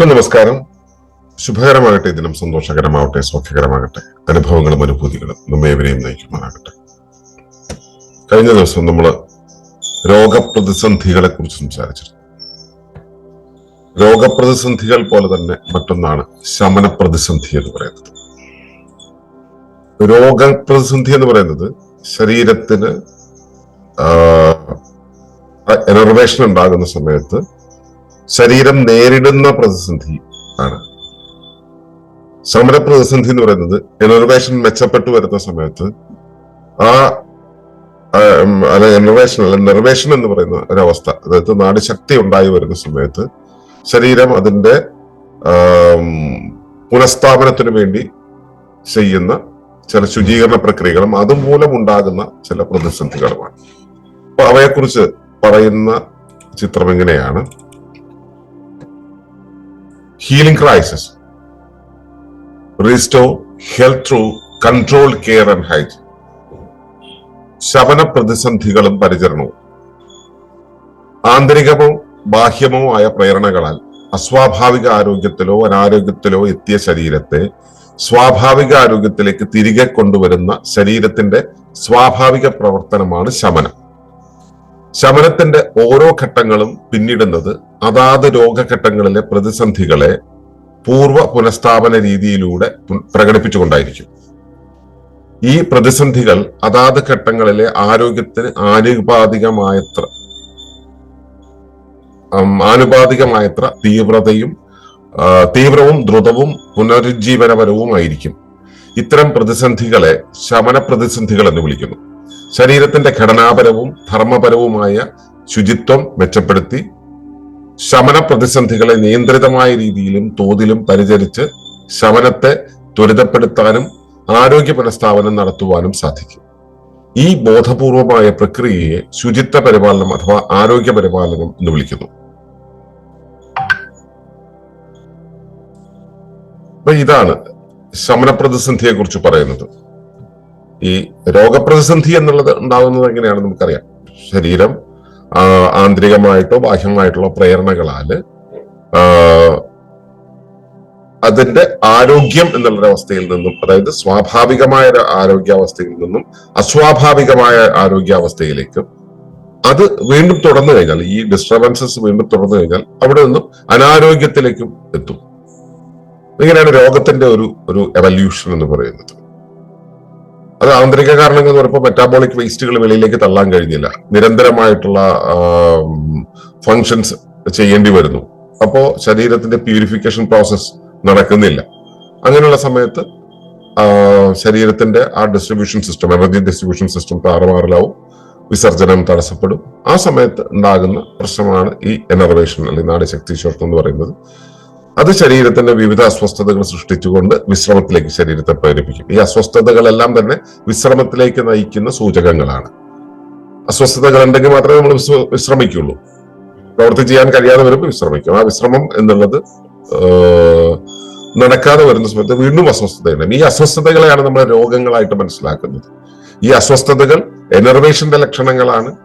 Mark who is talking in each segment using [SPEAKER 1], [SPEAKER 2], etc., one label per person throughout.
[SPEAKER 1] എല്ലാവർക്കും നമസ്കാരം. ശുഭകരമാകട്ടെ ദിനം സന്തോഷകരമാവട്ടെ സൗഖ്യകരമാകട്ടെ അനുഭവങ്ങളും അനുഭൂതികളും നമ്മേവരെയും നയിക്കുമാറാകട്ടെ. കഴിഞ്ഞ ദിവസം നമ്മൾ രോഗപ്രതിസന്ധികളെ കുറിച്ച് സംസാരിച്ചിരുന്നു. രോഗപ്രതിസന്ധികൾ പോലെ തന്നെ മറ്റൊന്നാണ് ശമന പ്രതിസന്ധി എന്ന് പറയുന്നത്. രോഗപ്രതിസന്ധി എന്ന് പറയുന്നത് ശരീരത്തിന് എനർവേഷൻ ഉണ്ടാകുന്ന സമയത്ത് ശരീരം നേരിടുന്ന പ്രതിസന്ധി ആണ്. സമര പ്രതിസന്ധി എന്ന് പറയുന്നത് എനർവേഷൻ മെച്ചപ്പെട്ടു വരുന്ന സമയത്ത് ആ അല്ല എനർവേഷൻ അല്ല നെർവേഷൻ എന്ന് പറയുന്ന ഒരവസ്ഥ അതായത് നാടിശക്തി ഉണ്ടായി വരുന്ന സമയത്ത് ശരീരം അതിന്റെ പുനഃസ്ഥാപനത്തിന് വേണ്ടി ചെയ്യുന്ന ചില ശുചീകരണ പ്രക്രിയകളും അതുമൂലം ഉണ്ടാകുന്ന ചില പ്രതിസന്ധികളുമാണ്. അപ്പൊ അവയെക്കുറിച്ച് പറയുന്ന ചിത്രം എങ്ങനെയാണ് healing crisis restore health through control care and hygiene ശമന പ്രതിസന്ധികളും പരിചരണവും. ആന്തരികമോ ബാഹ്യമോ ആയ പ്രേരണകളാൽ അസ്വാഭാവിക ആരോഗ്യത്തിലോ അനാരോഗ്യത്തിലോ എത്തിയ ശരീരത്തെ സ്വാഭാവിക ആരോഗ്യത്തിലേക്ക് തിരികെ കൊണ്ടുവരുന്ന ശരീരത്തിന്റെ സ്വാഭാവിക പ്രവർത്തനമാണ് ശമനം. ശമനത്തിന്റെ ഓരോ ഘട്ടങ്ങളും പിന്നിടുന്നത് അതാത് രോഗഘട്ടങ്ങളിലെ പ്രതിസന്ധികളെ പൂർവ പുനഃസ്ഥാപന രീതിയിലൂടെ പ്രകടിപ്പിച്ചുകൊണ്ടായിരിക്കും. ഈ പ്രതിസന്ധികൾ അതാത് ഘട്ടങ്ങളിലെ ആരോഗ്യത്തിന് ആനുപാതികമായത്ര ആനുപാതികമായത്ര തീവ്രതയും തീവ്രവും ദ്രുതവും പുനരുജ്ജീവനപരവുമായിരിക്കും. ഇത്തരം പ്രതിസന്ധികളെ ശമന പ്രതിസന്ധികൾ എന്ന് വിളിക്കുന്നു. ശരീരത്തിന്റെ ഘടനാപരവും ധർമ്മപരവുമായ ശുചിത്വം മെച്ചപ്പെടുത്തി ശമന പ്രതിസന്ധികളെ നിയന്ത്രിതമായ രീതിയിലും തോതിലും പരിചരിച്ച് ശമനത്തെ ത്വരിതപ്പെടുത്താനും ആരോഗ്യ പുനഃസ്ഥാപനം നടത്തുവാനും സാധിക്കും. ഈ ബോധപൂർവമായ പ്രക്രിയയെ ശുചിത്വ പരിപാലനം അഥവാ ആരോഗ്യ പരിപാലനം എന്ന് വിളിക്കുന്നു. അപ്പൊ ഇതാണ് ശമന പ്രതിസന്ധിയെ കുറിച്ച് പറയുന്നത്. ഈ രോഗപ്രതിസന്ധി എന്നുള്ളത് ഉണ്ടാകുന്നത് എങ്ങനെയാണ് നമുക്കറിയാം. ശരീരം ആന്തരികമായിട്ടോ ബാഹ്യമായിട്ടുള്ള പ്രേരണകളാൽ അതിന്റെ ആരോഗ്യം എന്നുള്ള അവസ്ഥയിൽ നിന്നും അതായത് സ്വാഭാവികമായ ഒരു ആരോഗ്യാവസ്ഥയിൽ നിന്നും അസ്വാഭാവികമായ ആരോഗ്യാവസ്ഥയിലേക്കും അത് വീണ്ടും തുടർന്നു കഴിഞ്ഞാൽ ഈ ഡിസ്റ്റർബൻസസ് വീണ്ടും തുടർന്നു കഴിഞ്ഞാൽ അവിടെ നിന്നും അനാരോഗ്യത്തിലേക്കും എത്തും. ഇങ്ങനെയാണ് രോഗത്തിന്റെ ഒരു ഒരു എവല്യൂഷൻ എന്ന് പറയുന്നത്. അത് ആന്തരിക കാരണങ്ങൾ എന്ന് പറയുമ്പോൾ മെറ്റാബോളിക് വേസ്റ്റുകൾ വെളിയിലേക്ക് തള്ളാൻ കഴിഞ്ഞില്ല. നിരന്തരമായിട്ടുള്ള ഫങ്ഷൻസ് ചെയ്യേണ്ടി വരുന്നു. അപ്പോൾ ശരീരത്തിന്റെ പ്യൂരിഫിക്കേഷൻ പ്രോസസ് നടക്കുന്നില്ല. അങ്ങനെയുള്ള സമയത്ത് ശരീരത്തിന്റെ ആ distribution system energy distribution system താറുമാറിലാവും. വിസർജനം തടസ്സപ്പെടും. ആ സമയത്ത് ഉണ്ടാകുന്ന പ്രശ്നമാണ് ഈ എനർവേഷൻ അല്ലെങ്കിൽ ശക്തി എന്ന് പറയുന്നത്. അത് ശരീരത്തിന്റെ വിവിധ അസ്വസ്ഥതകൾ സൃഷ്ടിച്ചുകൊണ്ട് വിശ്രമത്തിലേക്ക് ശരീരത്തെ പ്രേരിപ്പിക്കും. ഈ അസ്വസ്ഥതകളെല്ലാം തന്നെ വിശ്രമത്തിലേക്ക് നയിക്കുന്ന സൂചകങ്ങളാണ്. അസ്വസ്ഥതകൾ ഉണ്ടെങ്കിൽ മാത്രമേ നമ്മൾ വിശ്രമിക്കുള്ളൂ. പ്രവൃത്തി ചെയ്യാൻ കഴിയാതെ വരുമ്പോൾ വിശ്രമിക്കും. ആ വിശ്രമം എന്നുള്ളത് നടക്കാതെ വരുന്ന സമയത്ത് വീണ്ടും അസ്വസ്ഥതയുണ്ട്. ഈ അസ്വസ്ഥതകളെയാണ് നമ്മൾ രോഗങ്ങളായിട്ട് മനസ്സിലാക്കുന്നത്. ഈ അസ്വസ്ഥതകൾ എനർവേഷന്റെ ലക്ഷണങ്ങളാണ്.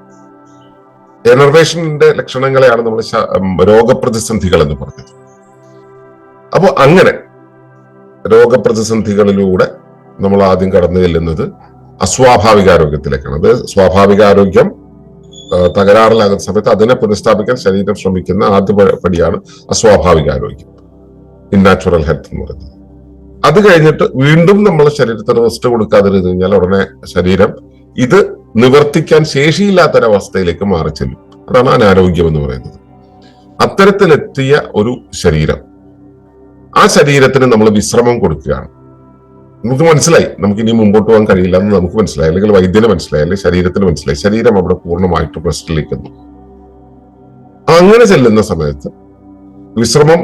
[SPEAKER 1] എനർവേഷന്റെ ലക്ഷണങ്ങളെയാണ് നമ്മൾ രോഗപ്രതിസന്ധികൾ എന്ന് പറഞ്ഞത്. അപ്പോൾ അങ്ങനെ രോഗപ്രതിസന്ധികളിലൂടെ നമ്മൾ ആദ്യം കടന്നു ചെല്ലുന്നത് അസ്വാഭാവിക ആരോഗ്യത്തിലേക്കാണ്. അത് സ്വാഭാവിക ആരോഗ്യം തകരാറിലാകുന്ന സമയത്ത് അതിനെ പുനഃസ്ഥാപിക്കാൻ ശരീരം ശ്രമിക്കുന്ന ആദ്യ പടിയാണ് അസ്വാഭാവിക ആരോഗ്യം. ഇന്നാച്ചുറൽ ഹെൽത്ത് എന്ന് പറയുന്നത്. അത് കഴിഞ്ഞിട്ട് വീണ്ടും നമ്മൾ ശരീരത്തിന് റെസ്റ്റ് കൊടുക്കാതിരുന്നു കഴിഞ്ഞാൽ ഉടനെ ശരീരം ഇത് നിവർത്തിക്കാൻ ശേഷിയില്ലാത്തൊരവസ്ഥയിലേക്ക് മാറി ചെല്ലും അതാണ് അനാരോഗ്യം എന്ന് പറയുന്നത്. അത്തരത്തിലെത്തിയ ഒരു ശരീരം. ആ ശരീരത്തിന് നമ്മൾ വിശ്രമം കൊടുക്കുകയാണ്. നമുക്ക് മനസ്സിലായി. നമുക്ക് ഇനി മുമ്പോട്ട് പോകാൻ കഴിയില്ല എന്ന് നമുക്ക് മനസ്സിലായി. അല്ലെങ്കിൽ വൈദ്യന് മനസ്സിലായി. അല്ലെങ്കിൽ ശരീരത്തിന് മനസ്സിലായി. ശരീരം അവിടെ പൂർണമായിട്ട് റെസ്റ്റിലേക്കുന്നു അങ്ങനെ ചെല്ലുന്ന സമയത്ത് വിശ്രമം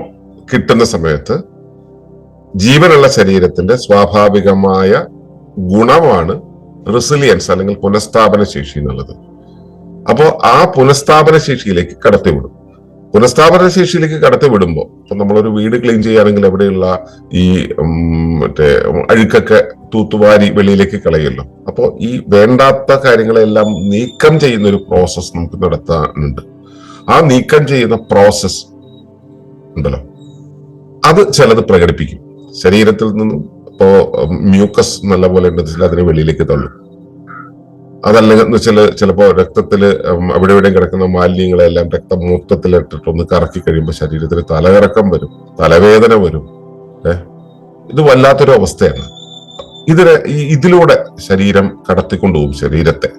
[SPEAKER 1] കിട്ടുന്ന സമയത്ത് ജീവനുള്ള ശരീരത്തിന്റെ സ്വാഭാവികമായ ഗുണമാണ് റെസിലിയൻസ് അല്ലെങ്കിൽ പുനഃസ്ഥാപന ശേഷി എന്നുള്ളത്. അപ്പോൾ ആ പുനഃസ്ഥാപന ശേഷിയിലേക്ക് കടത്തിവിടും. പുനഃസ്ഥാപന ശേഷിയിലേക്ക് കടത്തി വിടുമ്പോൾ ഇപ്പൊ നമ്മളൊരു വീട് ക്ലീൻ ചെയ്യുകയാണെങ്കിൽ എവിടെയുള്ള ഈ മറ്റേ അഴുക്കൊക്കെ തൂത്തുവാരി വെളിയിലേക്ക് കളയല്ലോ അപ്പോൾ ഈ വേണ്ടാത്ത കാര്യങ്ങളെല്ലാം നീക്കം ചെയ്യുന്ന ഒരു പ്രോസസ്സ് നമുക്ക് നടത്താനുണ്ട്. ആ നീക്കം ചെയ്യുന്ന പ്രോസസ് ഉണ്ടല്ലോ. അത് ചിലത് പ്രകടിപ്പിക്കും. ശരീരത്തിൽ നിന്നും ഇപ്പോ മ്യൂക്കസ് നല്ല പോലെ ഉണ്ടെന്ന് അതിനെ വെളിയിലേക്ക് തള്ളും. അതല്ലെങ്കിൽ എന്ന് വെച്ചാൽ ചിലപ്പോൾ രക്തത്തിൽ അവിടെ ഇവിടെയും കിടക്കുന്ന മാലിന്യങ്ങളെല്ലാം രക്തം മൊത്തത്തിലിട്ടിട്ട് ഒന്ന് കറക്കി കഴിയുമ്പോൾ ശരീരത്തിൽ തലകറക്കം വരും തലവേദന വരും ഏ? ഇത് വല്ലാത്തൊരു അവസ്ഥയാണ്. ഇതിന് ഇതിലൂടെ ശരീരം കടത്തിക്കൊണ്ടുപോകും ശരീരത്തെ.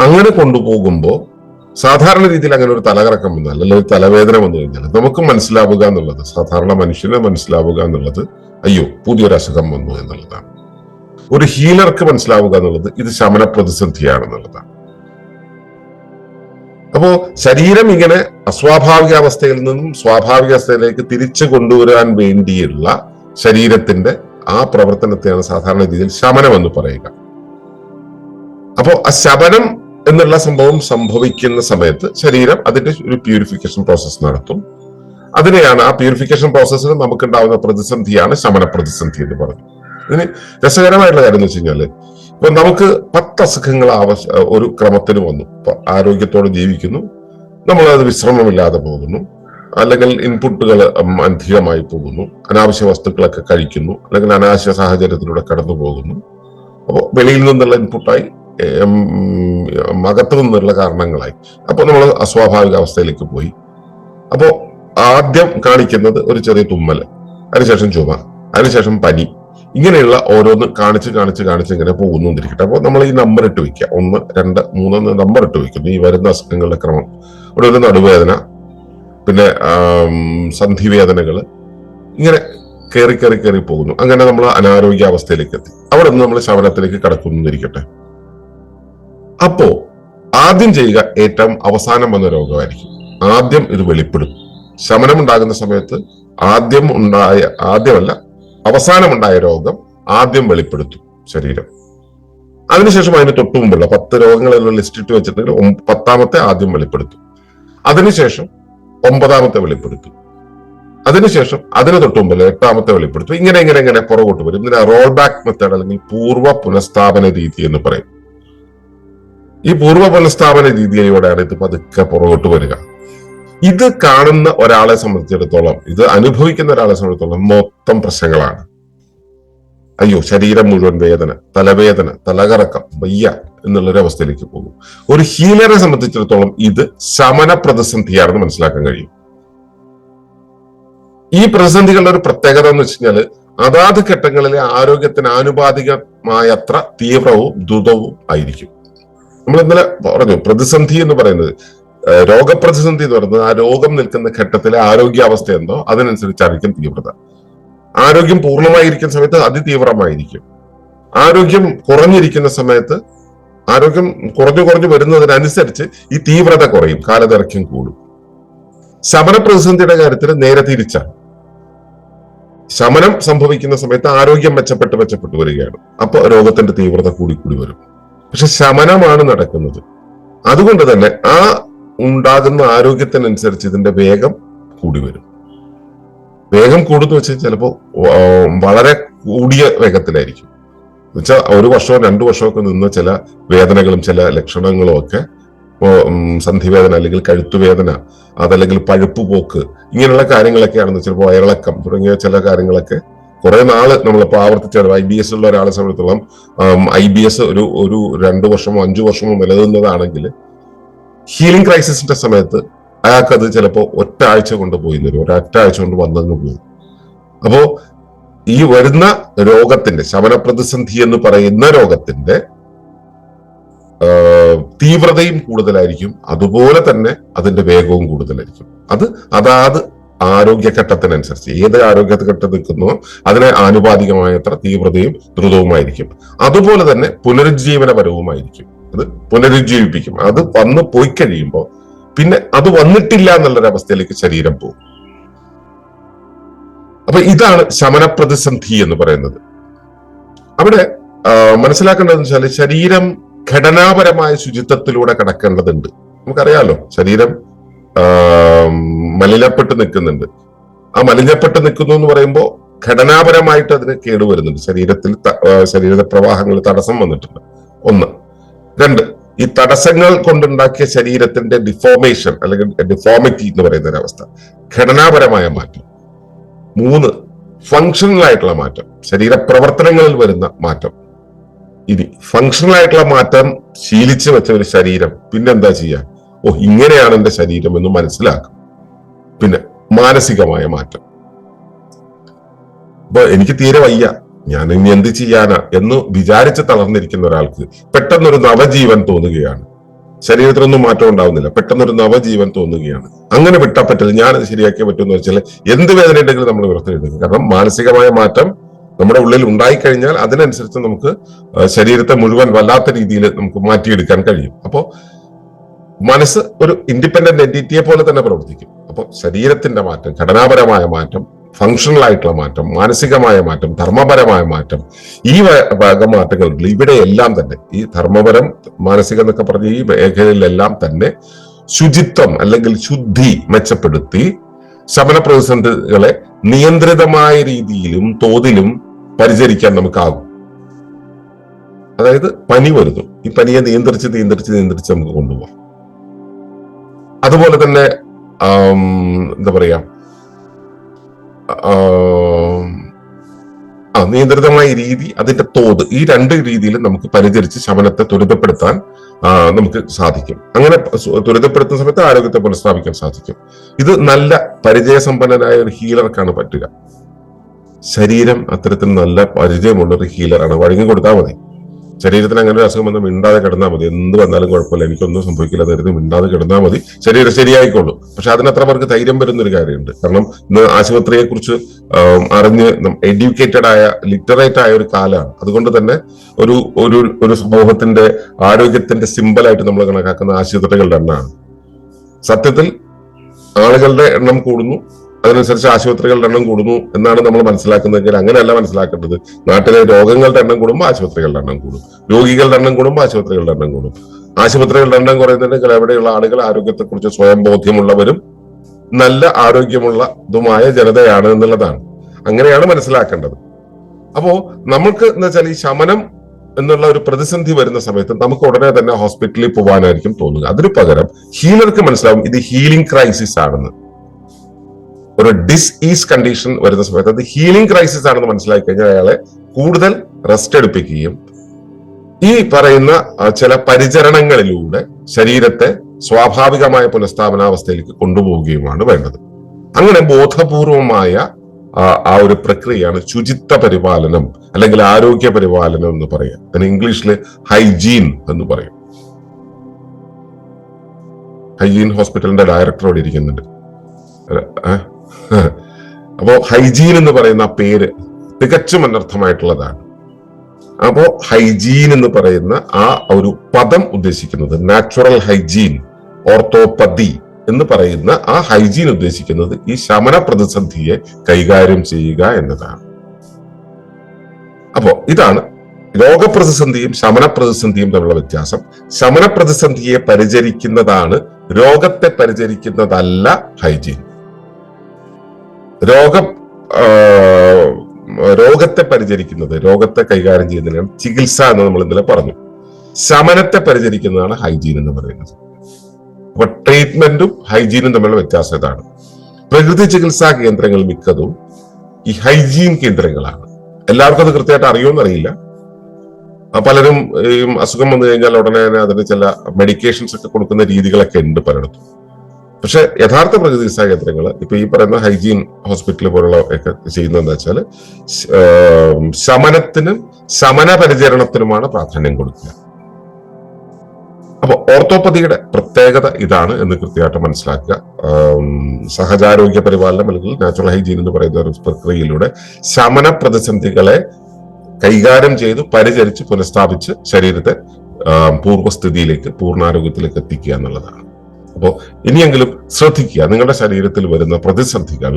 [SPEAKER 1] അങ്ങനെ കൊണ്ടുപോകുമ്പോൾ സാധാരണ രീതിയിൽ അങ്ങനെ ഒരു തലകറക്കം വന്നാൽ അല്ലെങ്കിൽ ഒരു തലവേദന വന്നു കഴിഞ്ഞാൽ നമുക്ക് മനസ്സിലാവുക എന്നുള്ളത് സാധാരണ മനുഷ്യന് മനസ്സിലാവുക എന്നുള്ളത് അയ്യോ പുതിയൊരു അസുഖം വന്നു എന്നുള്ളതാണ്. ഒരു ഹീലർക്ക് മനസ്സിലാവുക എന്നുള്ളത് ഇത് ശമന പ്രതിസന്ധിയാണെന്നുള്ളതാണ് അപ്പോ ശരീരം ഇങ്ങനെ അസ്വാഭാവിക അവസ്ഥയിൽ നിന്നും സ്വാഭാവിക അവസ്ഥയിലേക്ക് തിരിച്ചു കൊണ്ടുവരാൻ വേണ്ടിയുള്ള ശരീരത്തിന്റെ ആ പ്രവർത്തനത്തെയാണ് സാധാരണ രീതിയിൽ ശമനം എന്ന് പറയുക. അപ്പോ ആ ശമനം എന്നുള്ള സംഭവം സംഭവിക്കുന്ന സമയത്ത് ശരീരം അതിന്റെ ഒരു പ്യൂരിഫിക്കേഷൻ പ്രോസസ്സ് നടത്തും. അതിനെയാണ് ആ പ്യൂരിഫിക്കേഷൻ പ്രോസസ്സിൽ നമുക്കുണ്ടാവുന്ന പ്രതിസന്ധിയാണ് ശമന പ്രതിസന്ധി എന്ന് പറഞ്ഞു ഇതിന് രസകരമായിട്ടുള്ള കാര്യം എന്ന് വെച്ച് കഴിഞ്ഞാൽ ഇപ്പൊ നമുക്ക് പത്ത് അസുഖങ്ങൾ ആവശ്യ ഒരു ക്രമത്തിന് വന്നു. ആരോഗ്യത്തോടെ ജീവിക്കുന്നു. നമ്മൾ അത് വിശ്രമമില്ലാതെ പോകുന്നു. അല്ലെങ്കിൽ ഇൻപുട്ടുകൾ അധികമായി പോകുന്നു. അനാവശ്യ വസ്തുക്കളൊക്കെ കഴിക്കുന്നു. അല്ലെങ്കിൽ അനാവശ്യ സാഹചര്യത്തിലൂടെ കടന്നു പോകുന്നു. അപ്പോൾ വെളിയിൽ നിന്നുള്ള ഇൻപുട്ടായി അകത്തു നിന്നുള്ള കാരണങ്ങളായി. അപ്പോൾ നമ്മൾ അസ്വാഭാവിക അവസ്ഥയിലേക്ക് പോയി. അപ്പോൾ ആദ്യം കാണിക്കുന്നത് ഒരു ചെറിയ തുമ്മൽ അതിനുശേഷം ചുമ. അതിനുശേഷം പനി. ഇങ്ങനെയുള്ള ഓരോന്ന് കാണിച്ച് കാണിച്ച് കാണിച്ച് ഇങ്ങനെ പോകുന്നുണ്ടിരിക്കട്ടെ. അപ്പോൾ നമ്മൾ ഈ നമ്പർ ഇട്ട് വെക്കുക ഒന്ന് രണ്ട് മൂന്ന് നമ്പർ ഇട്ട് വെക്കുന്നു. ഈ വരുന്ന അസുഖങ്ങളുടെ ക്രമം. ഇവിടെ ഒരു നടുവേദന പിന്നെ സന്ധിവേദനകൾ ഇങ്ങനെ കയറി കയറി കയറി പോകുന്നു. അങ്ങനെ നമ്മൾ അനാരോഗ്യ അവസ്ഥയിലേക്ക് എത്തി. അവിടെ നിന്ന് നമ്മൾ ശമനത്തിലേക്ക് കടക്കുന്നിരിക്കട്ടെ അപ്പോ ആദ്യം ചെയ്യുക ഏറ്റവും അവസാനം വന്ന രോഗമായിരിക്കും. ആദ്യം ഇത് വെളിപ്പെടും. ശമനം ഉണ്ടാകുന്ന സമയത്ത് ആദ്യം ഉണ്ടായ ആദ്യമല്ല അവസാനമുണ്ടായ രോഗം ആദ്യം വെളിപ്പെടുത്തും ശരീരം. അതിനുശേഷം അതിന് തൊട്ടു മുമ്പുള്ള പത്ത് രോഗങ്ങളെല്ലാം ലിസ്റ്റ് ഇട്ട് വെച്ചിട്ടുണ്ടെങ്കിൽ പത്താമത്തെ ആദ്യം വെളിപ്പെടുത്തും. അതിനുശേഷം ഒമ്പതാമത്തെ വെളിപ്പെടുത്തും. അതിനുശേഷം അതിന് തൊട്ട് മുമ്പിൽ എട്ടാമത്തെ വെളിപ്പെടുത്തും. ഇങ്ങനെ ഇങ്ങനെ ഇങ്ങനെ പുറകോട്ട് വരും. ഇതിനെ റോൾ ബാക്ക് മെത്തേഡ് അല്ലെങ്കിൽ പൂർവ പുനഃസ്ഥാപന രീതി എന്ന് പറയും. ഈ പൂർവ പുനഃസ്ഥാപന രീതിയിലൂടെയാണ് ഇത് പതുക്കെ പുറകോട്ട് വരിക. ഇത് കാണുന്ന ഒരാളെ സംബന്ധിച്ചിടത്തോളം ഇത് അനുഭവിക്കുന്ന ഒരാളെ സംബന്ധിച്ചിടത്തോളം മൊത്തം പ്രശ്നങ്ങളാണ്. അയ്യോ ശരീരം മുഴുവൻ വേദന തലവേദന തലകറക്കം വയ്യ എന്നുള്ളൊരു അവസ്ഥയിലേക്ക് പോകും. ഒരു ഹീലറെ സംബന്ധിച്ചിടത്തോളം ഇത് ശമന പ്രതിസന്ധിയാണെന്ന് മനസ്സിലാക്കാൻ കഴിയും. ഈ പ്രതിസന്ധികളുടെ ഒരു പ്രത്യേകത എന്ന് വെച്ച് കഴിഞ്ഞാൽ അതാത് ഘട്ടങ്ങളിലെ ആരോഗ്യത്തിന് ആനുപാതികമായത്ര തീവ്രവും ദ്രുതവും ആയിരിക്കും. നമ്മൾ ഇന്നലെ പറഞ്ഞു പ്രതിസന്ധി എന്ന് പറയുന്നത് രോഗപ്രതിസന്ധി എന്ന് ആ രോഗം നിൽക്കുന്ന ഘട്ടത്തിലെ ആരോഗ്യാവസ്ഥ എന്തോ അതിനനുസരിച്ചായിരിക്കും തീവ്രത. ആരോഗ്യം പൂർണമായിരിക്കുന്ന സമയത്ത് അതിതീവ്രമായിരിക്കും. ആരോഗ്യം കുറഞ്ഞിരിക്കുന്ന സമയത്ത് ആരോഗ്യം കുറഞ്ഞു കുറഞ്ഞു വരുന്നതിനനുസരിച്ച് ഈ തീവ്രത കുറയും കാലദൈർഘ്യം കൂടും. ശമന പ്രതിസന്ധിയുടെ കാര്യത്തിൽ നേരെ തിരിച്ചാണ്. ശമനം സംഭവിക്കുന്ന സമയത്ത് ആരോഗ്യം മെച്ചപ്പെട്ട് മെച്ചപ്പെട്ട് വരികയാണ്. അപ്പൊ രോഗത്തിന്റെ തീവ്രത കൂടി കൂടി വരും. പക്ഷെ ശമനമാണ് നടക്കുന്നത്. അതുകൊണ്ട് തന്നെ ആ ഉണ്ടാകുന്ന ആരോഗ്യത്തിനനുസരിച്ച് ഇതിന്റെ വേഗം കൂടി വരും. വേഗം കൂടുന്നു വെച്ചാൽ ചിലപ്പോൾ വളരെ കൂടിയ വേഗത്തിലായിരിക്കും. എന്നുവെച്ചാൽ ഒരു വർഷമോ രണ്ടു വർഷമോ ഒക്കെ നിന്ന് ചില വേദനകളും ചില ലക്ഷണങ്ങളും ഒക്കെ സന്ധിവേദന അല്ലെങ്കിൽ കഴുത്തുവേദന അതല്ലെങ്കിൽ പഴുപ്പ് പോക്ക് ഇങ്ങനെയുള്ള കാര്യങ്ങളൊക്കെയാണെന്ന് ചിലപ്പോൾ വയറിളക്കം തുടങ്ങിയ ചില കാര്യങ്ങളൊക്കെ കുറെ നാൾ നമ്മളിപ്പോൾ ആവർത്തിച്ചാണ് ഐ ബി എസ് ഉള്ള ഒരാളെ സംബന്ധിച്ചിടത്തോളം ഐ ബി എസ് ഒരു ഒരു രണ്ടു വർഷമോ അഞ്ചു വർഷമോ നിലനിന്നതാണെങ്കിൽ ഹീലിംഗ് ക്രൈസിസിന്റെ സമയത്ത് അയാൾക്ക് അത് ചിലപ്പോൾ ഒറ്റ ആഴ്ച കൊണ്ട് പോയി വരും. ഒരൊറ്റ ആഴ്ച കൊണ്ട് വന്നങ്ങ് പോകും അപ്പോ ഈ വരുന്ന രോഗത്തിന്റെ ശമന പ്രതിസന്ധി എന്ന് പറയുന്ന രോഗത്തിന്റെ തീവ്രതയും കൂടുതലായിരിക്കും. അതുപോലെ തന്നെ അതിന്റെ വേഗവും കൂടുതലായിരിക്കും. അത് അതാത് ആരോഗ്യഘട്ടത്തിനനുസരിച്ച് ഏത് ആരോഗ്യഘട്ടം നിൽക്കുന്നോ അതിനെ ആനുപാതികമായത്ര തീവ്രതയും ദ്രുതവുമായിരിക്കും. അതുപോലെ തന്നെ പുനരുജ്ജീവനപരവുമായിരിക്കും. അത് പുനരുജ്ജീവിപ്പിക്കും. അത് വന്ന് പോയി കഴിയുമ്പോൾ പിന്നെ അത് വന്നിട്ടില്ല എന്നുള്ളൊരു അവസ്ഥയിലേക്ക് ശരീരം പോകും. അപ്പൊ ഇതാണ് ശമനപ്രതിസന്ധി എന്ന് പറയുന്നത്. അവിടെ മനസ്സിലാക്കേണ്ടതെന്ന് വെച്ചാൽ ശരീരം ഘടനാപരമായ ശുചിത്വത്തിലൂടെ കടക്കേണ്ടതുണ്ട്. നമുക്കറിയാലോ ശരീരം മലിനപ്പെട്ട് നിൽക്കുന്നുണ്ട്. ആ മലിനപ്പെട്ട് നിൽക്കുന്നു എന്ന് പറയുമ്പോൾ ഘടനാപരമായിട്ട് അതിന് കേടുവരുന്നുണ്ട്. ശരീരത്തിൽ ശരീരത്തെ പ്രവാഹങ്ങൾ തടസ്സം വന്നിട്ടുണ്ട്. ഒന്ന്. രണ്ട് ഈ തടസ്സങ്ങൾ കൊണ്ടുണ്ടാക്കിയ ശരീരത്തിന്റെ ഡിഫോമേഷൻ അല്ലെങ്കിൽ ഡിഫോമിറ്റി എന്ന് പറയുന്ന ഒരു അവസ്ഥ. ഘടനാപരമായ മാറ്റം. മൂന്ന് ഫങ്ഷണൽ ആയിട്ടുള്ള മാറ്റം. ശരീര പ്രവർത്തനങ്ങളിൽ വരുന്ന മാറ്റം. ഇനി ഫങ്ഷണൽ ആയിട്ടുള്ള മാറ്റം ശീലിച്ചു വെച്ച ഒരു ശരീരം പിന്നെന്താ ചെയ്യാ? ഓ ഇങ്ങനെയാണ് എന്റെ ശരീരം എന്ന് മനസ്സിലാക്കും. പിന്നെ മാനസികമായ മാറ്റം. അപ്പൊ എനിക്ക് തീരെ വയ്യ. ഞാൻ ഇനി എന്ത് ചെയ്യാനാ എന്ന് വിചാരിച്ച് തളർന്നിരിക്കുന്ന ഒരാൾക്ക് പെട്ടെന്നൊരു നവജീവൻ തോന്നുകയാണ്. ശരീരത്തിനൊന്നും മാറ്റം ഉണ്ടാവുന്നില്ല. പെട്ടെന്നൊരു നവജീവൻ തോന്നുകയാണ്. അങ്ങനെ വിട്ടാൽ പറ്റില്ല. ഞാനത് ശരിയാക്കിയേ പറ്റുമെന്ന് വെച്ചാൽ എന്ത് വേദന ഉണ്ടെങ്കിലും നമ്മൾ ഉയർത്തെഴുതുക കാരണം മാനസികമായ മാറ്റം നമ്മുടെ ഉള്ളിൽ ഉണ്ടായി കഴിഞ്ഞാൽ അതിനനുസരിച്ച് നമുക്ക് ശരീരത്തെ മുഴുവൻ വല്ലാത്ത രീതിയിൽ നമുക്ക് മാറ്റിയെടുക്കാൻ കഴിയും. അപ്പോൾ മനസ്സ് ഒരു ഇൻഡിപെൻഡന്റ് എന്റിറ്റിയെ പോലെ തന്നെ പ്രവർത്തിക്കും. അപ്പോൾ ശരീരത്തിന്റെ മാറ്റം ഘടനാപരമായ മാറ്റം ഫങ്ഷണൽ ആയിട്ടുള്ള മാറ്റം മാനസികമായ മാറ്റം ധർമ്മപരമായ മാറ്റം ഈ വക മാറ്റങ്ങളുണ്ട് ഇവിടെയെല്ലാം തന്നെ ഈ ധർമ്മപരം മാനസികം എന്നൊക്കെ പറഞ്ഞ ഈ മേഖലയിലെല്ലാം തന്നെ ശുചിത്വം അല്ലെങ്കിൽ ശുദ്ധി മെച്ചപ്പെടുത്തി ശമന പ്രതിസന്ധികളെ നിയന്ത്രിതമായ രീതിയിലും തോതിലും പരിചരിക്കാൻ നമുക്കാകും. അതായത് പനി വരുന്നു. ഈ പനിയെ നിയന്ത്രിച്ച് നിയന്ത്രിച്ച് നിയന്ത്രിച്ച് നമുക്ക് കൊണ്ടുപോകാം. അതുപോലെ തന്നെ എന്താ പറയാ ആം, നിയന്ത്രിതമായ രീതി അതിന്റെ തോത് ഈ രണ്ട് രീതിയിലും നമുക്ക് പരിചരിച്ച് ശമനത്തെ ത്വരിതപ്പെടുത്താൻ നമുക്ക് സാധിക്കും. അങ്ങനെ ത്വരിതപ്പെടുത്തുന്ന സമയത്ത് ആരോഗ്യത്തെ പുനഃസ്ഥാപിക്കാൻ സാധിക്കും. ഇത് നല്ല പരിചയസമ്പന്നനായ ഒരു ഹീലർക്കാണ് പറ്റുക. ശരീരം അത്തരത്തിൽ നല്ല പരിചയമുള്ള ഒരു ഹീലറാണ്. വഴങ്ങി കൊടുത്താൽ മതി. ശരീരത്തിന് അങ്ങനെ ഒരു അസുഖം വന്ന് മിണ്ടാതെ കിടന്നാൽ മതി. എന്ത് വന്നാലും കുഴപ്പമില്ല. എനിക്കൊന്നും സംഭവിക്കില്ല കരുതി മിണ്ടാതെ കിടന്നാൽ മതി. ശരീരം ശരിയായിക്കോളൂ. പക്ഷെ അതിനത്ര പേർക്ക് ധൈര്യം വരുന്ന ഒരു കാര്യമുണ്ട്. കാരണം ഇന്ന് ആശുപത്രിയെ കുറിച്ച് അറിഞ്ഞ് എഡ്യൂക്കേറ്റഡ് ആയ ലിറ്ററേറ്റ് ആയ ഒരു കാലമാണ് അതുകൊണ്ട് തന്നെ ഒരു ഒരു ഒരു സമൂഹത്തിന്റെ ആരോഗ്യത്തിന്റെ സിമ്പിളായിട്ട് നമ്മൾ കണക്കാക്കുന്ന ആശുപത്രികളുടെ എണ്ണമാണ്. സത്യത്തിൽ ആളുകളുടെ എണ്ണം കൂടുന്നു. അതിനനുസരിച്ച് ആശുപത്രികളുടെ എണ്ണം കൂടുന്നു എന്നാണ് നമ്മൾ മനസ്സിലാക്കുന്നതെങ്കിൽ അങ്ങനെയല്ല മനസ്സിലാക്കേണ്ടത്. നാട്ടിലെ രോഗങ്ങളുടെ എണ്ണം കൂടുമ്പോൾ ആശുപത്രികളുടെ എണ്ണം കൂടും. രോഗികളുടെ എണ്ണം കൂടുമ്പോൾ ആശുപത്രികളുടെ എണ്ണം കൂടും. ആശുപത്രികളുടെ എണ്ണം കുറയുന്നുണ്ടെങ്കിൽ എവിടെയുള്ള ആളുകൾ ആരോഗ്യത്തെക്കുറിച്ച് സ്വയം ബോധ്യമുള്ളവരും നല്ല ആരോഗ്യമുള്ളതുമായ ജനതയാണ് എന്നുള്ളതാണ്. അങ്ങനെയാണ് മനസ്സിലാക്കേണ്ടത്. അപ്പോ നമുക്ക് എന്ന് വെച്ചാൽ ഈ ശമനം എന്നുള്ള ഒരു പ്രതിസന്ധി വരുന്ന സമയത്ത് നമുക്ക് ഉടനെ തന്നെ ഹോസ്പിറ്റലിൽ പോകാനായിരിക്കും തോന്നുക. അതിനു പകരം ഹീലർക്ക് മനസ്സിലാവും ഇത് ഹീലിംഗ് ക്രൈസിസ് ആണെന്ന് ഒരു ഡിസ് ഈസ് കണ്ടീഷൻ വരുന്ന സമയത്ത് അത് ഹീലിംഗ് ക്രൈസിസ് ആണെന്ന് മനസ്സിലാക്കി കഴിഞ്ഞാൽ അയാളെ കൂടുതൽ റെസ്റ്റ് എടുപ്പിക്കുകയും ഈ പറയുന്ന ചില പരിചരണങ്ങളിലൂടെ ശരീരത്തെ സ്വാഭാവികമായ പുനഃസ്ഥാപനാവസ്ഥയിലേക്ക് കൊണ്ടുപോവുകയുമാണ് വേണ്ടത്. അങ്ങനെ ബോധപൂർവമായ ആ, ഒരു പ്രക്രിയയാണ് ശുചിത്വ പരിപാലനം അല്ലെങ്കിൽ ആരോഗ്യ പരിപാലനം എന്ന് പറയാം. അതിന് ഇംഗ്ലീഷിൽ ഹൈജീൻ എന്ന് പറയും. ഹൈജീൻ ഹോസ്പിറ്റലിന്റെ ഡയറക്ടറോട് ഇരിക്കുന്നുണ്ട്? അപ്പോ ഹൈജീൻ എന്ന് പറയുന്ന പേര് തികച്ചും അനർത്ഥമായിട്ടുള്ളതാണ്. അപ്പോ ഹൈജീൻ എന്ന് പറയുന്ന ആ ഒരു പദം ഉദ്ദേശിക്കുന്നത് നാച്ചുറൽ ഹൈജീൻ ഓർത്തോപ്പതി എന്ന് പറയുന്ന ആ ഹൈജീൻ ഉദ്ദേശിക്കുന്നത് ഈ ശമന പ്രതിസന്ധിയെ കൈകാര്യം ചെയ്യുക എന്നതാണ്. അപ്പോ ഇതാണ് രോഗപ്രതിസന്ധിയും ശമന പ്രതിസന്ധിയും തമ്മിലുള്ള വ്യത്യാസം. ശമന പ്രതിസന്ധിയെ പരിചരിക്കുന്നതാണ് രോഗത്തെ പരിചരിക്കുന്നതല്ല ഹൈജീൻ. രോഗം രോഗത്തെ പരിചരിക്കുന്നത് രോഗത്തെ കൈകാര്യം ചെയ്യുന്നതിനാണ് ചികിത്സ എന്ന് നമ്മൾ ഇന്നലെ പറഞ്ഞു. ശമനത്തെ പരിചരിക്കുന്നതാണ് ഹൈജീൻ എന്ന് പറയുന്നത്. അപ്പൊ ട്രീറ്റ്മെന്റും ഹൈജീനും തമ്മിലുള്ള വ്യത്യാസം ഇതാണ്. പ്രകൃതി ചികിത്സാ കേന്ദ്രങ്ങൾ മിക്കതും ഈ ഹൈജീൻ കേന്ദ്രങ്ങളാണ്. എല്ലാവർക്കും അത് കൃത്യമായിട്ട് അറിയുമെന്നറിയില്ല പലരും ഈ അസുഖം വന്നു കഴിഞ്ഞാൽ ഉടനെ തന്നെ അതിന് ചില മെഡിക്കേഷൻസ് ഒക്കെ കൊടുക്കുന്ന രീതികളൊക്കെ ഉണ്ട് പലയിടത്തും. പക്ഷെ യഥാർത്ഥ പ്രകൃതി ചികിത്സാ കേന്ദ്രങ്ങൾ ഇപ്പൊ ഈ പറയുന്ന ഹൈജീൻ ഹോസ്പിറ്റൽ പോലുള്ള ഒക്കെ ചെയ്യുന്നതെന്ന് വെച്ചാൽ ശമനത്തിനും ശമന പരിചരണത്തിനുമാണ് പ്രാധാന്യം കൊടുക്കുക. അപ്പൊ ഓർത്തോപ്പതിയുടെ പ്രത്യേകത ഇതാണ് എന്ന് കൃത്യമായിട്ട് മനസ്സിലാക്കുക. സഹജാരോഗ്യ പരിപാലനം അല്ലെങ്കിൽ നാച്ചുറൽ ഹൈജീൻ എന്ന് പറയുന്ന ഒരു പ്രക്രിയയിലൂടെ ശമന പ്രതിസന്ധികളെ കൈകാര്യം ചെയ്ത് പരിചരിച്ച് പുനഃസ്ഥാപിച്ച് ശരീരത്തെ പൂർവസ്ഥിതിയിലേക്ക് പൂർണാരോഗ്യത്തിലേക്ക് എത്തിക്കുക എന്നുള്ളതാണ്. അപ്പോൾ ഇനിയെങ്കിലും ശ്രദ്ധിക്കുക. നിങ്ങളുടെ ശരീരത്തിൽ വരുന്ന പ്രതിസന്ധികൾ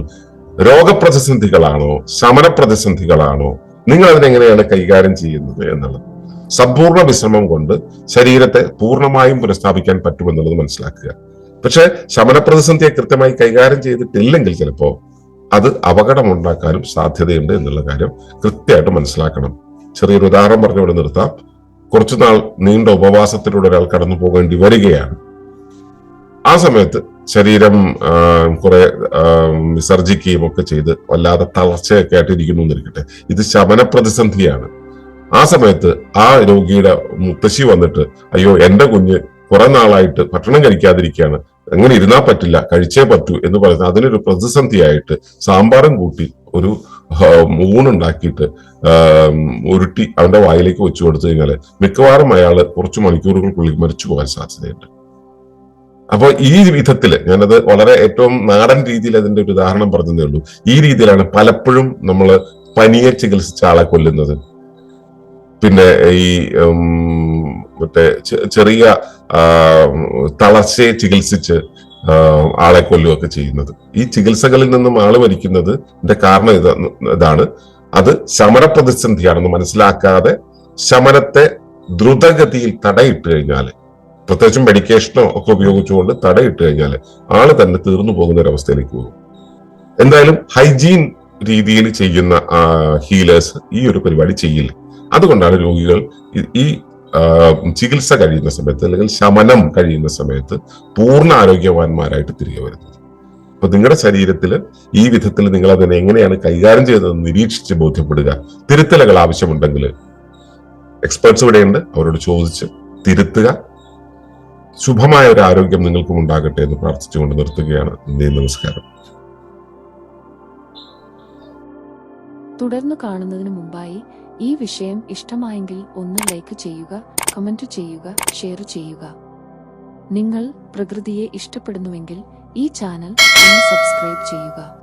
[SPEAKER 1] രോഗപ്രതിസന്ധികളാണോ ശമന പ്രതിസന്ധികളാണോ നിങ്ങൾ അതിനെങ്ങനെയാണ് കൈകാര്യം ചെയ്യുന്നത് എന്നുള്ളത്. സമ്പൂർണ വിശ്രമം കൊണ്ട് ശരീരത്തെ പൂർണമായും പുനഃസ്ഥാപിക്കാൻ പറ്റുമെന്നുള്ളത് മനസ്സിലാക്കുക. പക്ഷെ ശമന പ്രതിസന്ധിയെ കൃത്യമായി കൈകാര്യം ചെയ്തിട്ടില്ലെങ്കിൽ ചിലപ്പോൾ അത് അപകടമുണ്ടാക്കാനും സാധ്യതയുണ്ട് എന്നുള്ള കാര്യം കൃത്യമായിട്ട് മനസ്സിലാക്കണം. ചെറിയൊരു ഉദാഹരണം പറഞ്ഞുകൊണ്ട് നിർത്താം. കുറച്ചുനാൾ നീണ്ട ഉപവാസത്തിലൂടെ ഒരാൾ കടന്നു പോകേണ്ടി വരികയാണ്. ആ സമയത്ത് ശരീരം കുറെ വിസർജിക്കുകയും ഒക്കെ ചെയ്ത് വല്ലാതെ തളർച്ചയൊക്കെ ആയിട്ടിരിക്കുന്നു എന്നിരിക്കട്ടെ. ഇത് ശമന പ്രതിസന്ധിയാണ് ആ സമയത്ത് ആ രോഗിയുടെ മുത്തശ്ശി വന്നിട്ട് അയ്യോ എന്റെ കുഞ്ഞ് കുറെ നാളായിട്ട് ഭക്ഷണം കഴിക്കാതിരിക്കുകയാണ്. അങ്ങനെ ഇരുന്നാ പറ്റില്ല കഴിച്ചേ പറ്റൂ എന്ന് പറയുന്നത് അതിനൊരു പ്രതിസന്ധിയായിട്ട് സാമ്പാറും കൂട്ടി ഒരു ഊണുണ്ടാക്കിയിട്ട് ഉരുട്ടി അവന്റെ വായിലേക്ക് വെച്ചു കൊടുത്തു കഴിഞ്ഞാൽ മിക്കവാറും അയാൾ കുറച്ച് മണിക്കൂറുകൾക്കുള്ളിൽ മരിച്ചു പോകാൻ സാധ്യതയുണ്ട്. അപ്പോൾ ഈ വിധത്തിൽ ഞാനത് വളരെ ഏറ്റവും നാടൻ രീതിയിൽ അതിന്റെ ഒരു ഉദാഹരണം പറഞ്ഞതേ ഉള്ളൂ. ഈ രീതിയിലാണ് പലപ്പോഴും നമ്മൾ പനിയെ ചികിത്സിച്ച ആളെ കൊല്ലുന്നത്. പിന്നെ ഈ മറ്റേ ചെറിയ തളർച്ചയെ ചികിത്സിച്ച് ആളെ കൊല്ലുകയൊക്കെ ചെയ്യുന്നത്. ഈ ചികിത്സകളിൽ നിന്നും ആൾ മരിക്കുന്നത് കാരണം ഇതാ ഇതാണ്. അത് ശമന പ്രതിസന്ധിയാണെന്ന് മനസ്സിലാക്കാതെ ശമനത്തെ ദ്രുതഗതിയിൽ തടയിട്ട് കഴിഞ്ഞാൽ പ്രത്യേകിച്ചും മെഡിക്കേഷനോ ഒക്കെ ഉപയോഗിച്ചുകൊണ്ട് തടയിട്ട് കഴിഞ്ഞാൽ ആൾ തന്നെ തീർന്നു പോകുന്ന ഒരു അവസ്ഥയിലേക്ക് പോകും. എന്തായാലും ഹൈജീൻ രീതിയിൽ ചെയ്യുന്ന ഹീലേഴ്സ് ഈ ഒരു പരിപാടി ചെയ്യില്ല. അതുകൊണ്ടാണ് രോഗികൾ ഈ ചികിത്സ കഴിയുന്ന സമയത്ത് അല്ലെങ്കിൽ ശമനം കഴിയുന്ന സമയത്ത് പൂർണ ആരോഗ്യവാന്മാരായിട്ട് തിരികെ വരുന്നത്. അപ്പൊ നിങ്ങളുടെ ശരീരത്തിൽ ഈ വിധത്തിൽ നിങ്ങൾ അതിനെ എങ്ങനെയാണ് കൈകാര്യം ചെയ്തതെന്ന് നിരീക്ഷിച്ച് ബോധ്യപ്പെടുക. തിരുത്തലുകൾ ആവശ്യമുണ്ടെങ്കിൽ എക്സ്പേർട്സ് ഇവിടെയുണ്ട്. അവരോട് ചോദിച്ച് തിരുത്തുക. ശുഭമായ ഒരു ആരോഗ്യം നിങ്ങൾക്കും ഉണ്ടാകട്ടെ എന്ന് പ്രാർത്ഥിച്ചുകൊണ്ട് നിർത്തുകയാണ്. നന്ദി നമസ്കാരം.
[SPEAKER 2] തുടർന്ന് കാണുന്നതിന് മുമ്പായി ഈ വിഷയം ഇഷ്ടമായെങ്കിൽ ഒന്ന് ലൈക്ക് ചെയ്യുക കമന്റ് ചെയ്യുക ഷെയർ ചെയ്യുക. നിങ്ങൾ പ്രകൃതിയെ ഇഷ്ടപ്പെടുന്നുവെങ്കിൽ ഈ ചാനൽ ഒന്ന് സബ്സ്ക്രൈബ് ചെയ്യുക.